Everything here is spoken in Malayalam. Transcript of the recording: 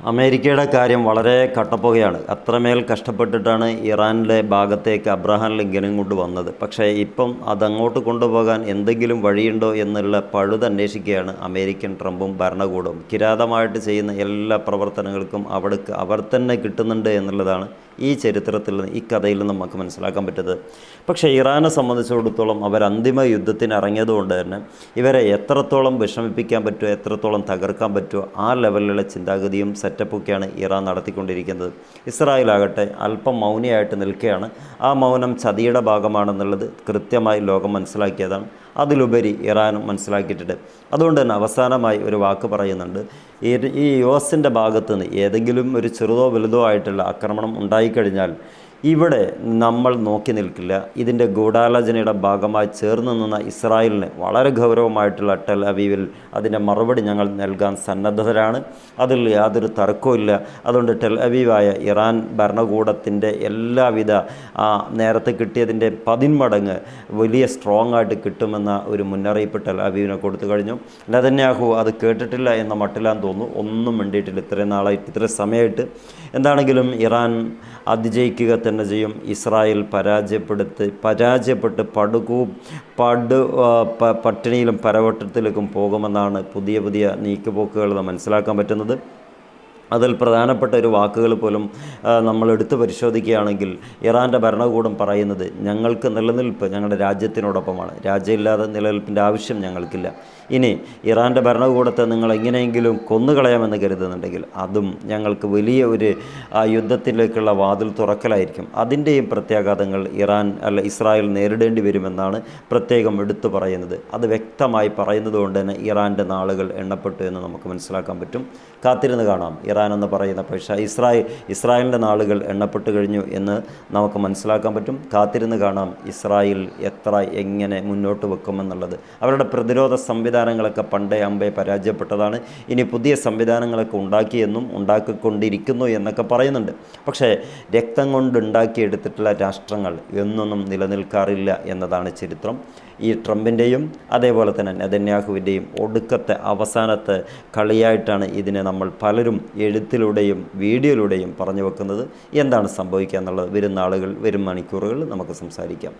അമേരിക്കയുടെ കാര്യം വളരെ കട്ടപ്പുകയാണ്. അത്രമേൽ കഷ്ടപ്പെട്ടിട്ടാണ് ഇറാനിലെ ഭാഗത്തേക്ക് അബ്രഹാം ലിങ്കനും കൊണ്ട് വന്നത് പക്ഷേ ഇപ്പം അതങ്ങോട്ട് കൊണ്ടുപോകാൻ എന്തെങ്കിലും വഴിയുണ്ടോ എന്നുള്ള പഴുത് അന്വേഷിക്കുകയാണ് അമേരിക്കൻ ട്രംപും ഭരണകൂടവും. കിരാതമായിട്ട് ചെയ്യുന്ന എല്ലാ പ്രവർത്തനങ്ങൾക്കും അവിടേക്ക് അവർ തന്നെ കിട്ടുന്നുണ്ട് എന്നുള്ളതാണ് ഈ ചരിത്രത്തിൽ ഈ കഥയിൽ നിന്ന് നമുക്ക് മനസ്സിലാക്കാൻ പറ്റുന്നത്. പക്ഷേ ഇറാനെ സംബന്ധിച്ചിടത്തോളം അവർ അന്തിമ യുദ്ധത്തിന് ഇറങ്ങിയതുകൊണ്ട് തന്നെ ഇവരെ എത്രത്തോളം വിഷമിപ്പിക്കാൻ പറ്റുമോ എത്രത്തോളം തകർക്കാൻ പറ്റുമോ ആ ലെവലിലുള്ള ചിന്താഗതിയും സെറ്റപ്പൊക്കെയാണ് ഇറാൻ നടത്തിക്കൊണ്ടിരിക്കുന്നത്. ഇസ്രായേലാകട്ടെ അല്പം മൗനിയായിട്ട് നിൽക്കുകയാണ്. ആ മൗനം ചതിയുടെ ഭാഗമാണെന്നുള്ളത് കൃത്യമായി ലോകം മനസ്സിലാക്കിയതാണ്. അതിലുപരി ഇറാനും മനസ്സിലാക്കിയിട്ടുണ്ട്. അതുകൊണ്ട് തന്നെ അവസാനമായി ഒരു വാക്ക് പറയുന്നുണ്ട്. ഈ യു എസിന്റെ ഭാഗത്തുനിന്ന് ഏതെങ്കിലും ഒരു ചെറുതോ വലുതോ ആയിട്ടുള്ള ആക്രമണം ഉണ്ടായിക്കഴിഞ്ഞാൽ ഇവിടെ നമ്മൾ നോക്കി നിൽക്കില്ല. ഇതിന്റെ ഗൂഢാലോചനയുടെ ഭാഗമായി ചേർന്ന് നിന്ന ഇസ്രായേലിന് വളരെ ഗൗരവമായിട്ടുള്ള ടെൽ അവീവിൽ അതിന്റെ മറുപടി ഞങ്ങൾ നൽകാൻ സന്നദ്ധരാണ്. അതിൽ യാതൊരു തർക്കവുമില്ല അതുകൊണ്ട് ടെൽ അവീവായ ഇറാൻ ഭരണകൂടത്തിന്റെ എല്ലാവിധ നേരത്തെ കിട്ടിയതിന്റെ പതിന്മടങ്ങ് വലിയ സ്ട്രോങ് ആയിട്ട് കിട്ടുമെന്ന ഒരു മുന്നറിയിപ്പ് ടെൽ അവീവിനെ കൊടുത്തു കഴിഞ്ഞു. നെതന്യാഹു അത് കേട്ടിട്ടില്ല എന്ന മട്ടിലാൻ തോന്നുന്നു. ഒന്നും വേണ്ടിയിട്ടില്ല ഇത്രയും നാളായിട്ട് ഇത്രയും സമയമായിട്ട്. എന്താണെങ്കിലും ഇറാൻ അതിജയിക്കുക തന്നെ ചെയ്യും. ഇസ്രായേൽ പരാജയപ്പെടുത്തി പരാജയപ്പെട്ട് പടുകൂ പടു പട്ടിണിയിലും പരവട്ടത്തിലേക്കും പോകുമെന്നാണ് പുതിയ പുതിയ നീക്കുപോക്കുകൾ മനസ്സിലാക്കാൻ പറ്റുന്നത്. അതിൽ പ്രധാനപ്പെട്ട ഒരു വാക്കുകൾ പോലും നമ്മൾ എടുത്തു പരിശോധിക്കുകയാണെങ്കിൽ ഇറാന്റെ ഭരണകൂടം പറയുന്നത് ഞങ്ങൾക്ക് നിലനിൽപ്പ് ഞങ്ങളുടെ രാജ്യത്തിനോടൊപ്പമാണ്. രാജ്യമില്ലാതെ നിലനിൽപ്പിന്റെ ആവശ്യം ഞങ്ങൾക്കില്ല. ഇനി ഇറാന്റെ ഭരണകൂടത്തെ നിങ്ങൾ എങ്ങനെയെങ്കിലും കൊന്നുകളയാമെന്ന് കരുതുന്നുണ്ടെങ്കിൽ അതും ഞങ്ങൾക്ക് വലിയ ഒരു യുദ്ധത്തിലേക്കുള്ള വാതിൽ തുറക്കലായിരിക്കും. അതിന്റെയും പ്രത്യാഘാതങ്ങൾ ഇറാൻ അല്ല ഇസ്രായേൽ നേരിടേണ്ടി വരുമെന്നാണ് പ്രത്യേകം എടുത്തു പറയുന്നത്. അത് വ്യക്തമായി പറയുന്നത് കൊണ്ട് തന്നെ ഇറാന്റെ നാളുകൾ എണ്ണപ്പെട്ടു എന്ന് നമുക്ക് മനസ്സിലാക്കാൻ പറ്റും. കാത്തിരുന്ന് കാണാം. ഇറാൻ എന്ന് പറയുന്ന പക്ഷേ ഇസ്രായേൽ ഇസ്രായേലിന്റെ നാളുകൾ എണ്ണപ്പെട്ട് കഴിഞ്ഞു എന്ന് നമുക്ക് മനസ്സിലാക്കാൻ പറ്റും. കാത്തിരുന്ന് കാണാം ഇസ്രായേൽ എത്ര എങ്ങനെ മുന്നോട്ട് വെക്കുമെന്നുള്ളത്. അവരുടെ പ്രതിരോധ സംവിധാനങ്ങളൊക്കെ പണ്ടേ അമ്പേ പരാജയപ്പെട്ടതാണ്. ഇനി പുതിയ സംവിധാനങ്ങളൊക്കെ ഉണ്ടാക്കിയെന്നും ഉണ്ടാക്കിക്കൊണ്ടിരിക്കുന്നു എന്നൊക്കെ പറയുന്നുണ്ട്. പക്ഷേ രക്തം കൊണ്ടുണ്ടാക്കിയെടുത്തിട്ടുള്ള രാഷ്ട്രങ്ങൾ എന്നൊന്നും നിലനിൽക്കാറില്ല എന്നതാണ് ചരിത്രം. ഈ ട്രംപിന്റെയും അതേപോലെ തന്നെ നെതന്യാഹുവിന്റെയും ഒടുക്കത്തെ അവസാനത്തെ കളിയായിട്ടാണ് ഇതിനെ നമ്മൾ പലരും എഴുത്തിലൂടെയും വീഡിയോയിലൂടെയും പറഞ്ഞു വെക്കുന്നത്. എന്താണ് സംഭവിക്കുക എന്നുള്ളത് വരും നാളുകൾ വരും മണിക്കൂറുകൾ നമുക്ക് സംസാരിക്കാം.